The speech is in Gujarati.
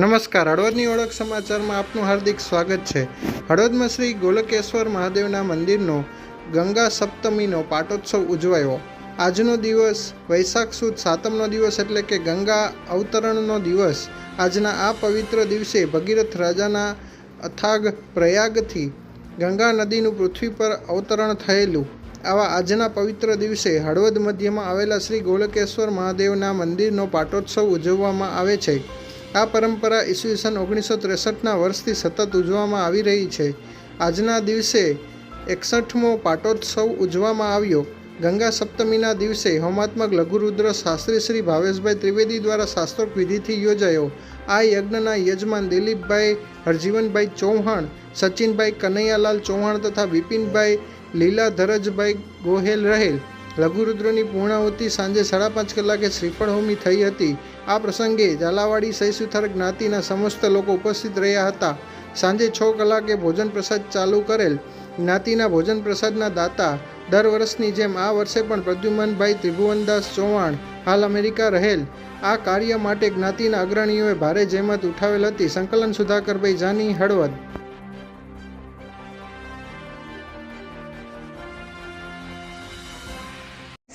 નમસ્કાર, હળવદની ઓળખ સમાચારમાં આપનું હાર્દિક સ્વાગત છે. હળવદમાં શ્રી ગોલકેશ્વર મહાદેવના મંદિરનો ગંગા સપ્તમીનો પાટોત્સવ ઉજવાયો. આજનો દિવસ વૈશાખ સુદ સાતમનો દિવસ એટલે કે ગંગા અવતરણનો દિવસ. આજના આ પવિત્ર દિવસે ભગીરથ રાજાના અથાગ પ્રયાગથી ગંગા નદીનું પૃથ્વી પર અવતરણ થયેલું. આવા આજના પવિત્ર દિવસે હળવદ મધ્યમાં આવેલા શ્રી ગોલકેશ્વર મહાદેવના મંદિરનો પાટોત્સવ ઉજવવામાં આવે છે. આ પરંપરા ઈસવીસન ઓગણીસો ત્રેસઠના વર્ષથી સતત ઉજવવામાં આવી રહી છે. આજના દિવસે એકસઠમો પાટોત્સવ ઉજવવામાં આવ્યો. ગંગા સપ્તમીના દિવસે હોમાત્મક લઘુરુદ્ર શાસ્ત્રી શ્રી ભાવેશભાઈ ત્રિવેદી દ્વારા શાસ્ત્રોક વિધિથી યોજાયો. આ યજ્ઞના યજમાન દિલીપભાઈ હરજીવનભાઈ ચૌહાણ, સચિનભાઈ કનૈયાલાલ ચૌહાણ તથા વિપિનભાઈ લીલાધરજભાઈ ગોહેલ રહેલ. લઘુરુદ્રની પૂર્ણાહુતિ સાંજે સાડા પાંચ કલાકે શ્રીફળ હોમી થઈ હતી. આ પ્રસંગે ઝાલાવાડી સહીસુથાર જ્ઞાતિના સમસ્ત લોકો ઉપસ્થિત રહ્યા હતા. સાંજે છ કલાકે ભોજન પ્રસાદ ચાલુ કરેલ. જ્ઞાતિના ભોજન પ્રસાદના દાતા દર વર્ષની જેમ આ વર્ષે પણ પ્રદ્યુમનભાઈ ત્રિભુવનદાસ ચૌહાણ હાલ અમેરિકા રહેલ. આ કાર્ય માટે જ્ઞાતિના અગ્રણીઓએ ભારે જહેમત ઉઠાવેલ હતી. સંકલન સુધાકરભાઈ જાની હળવદ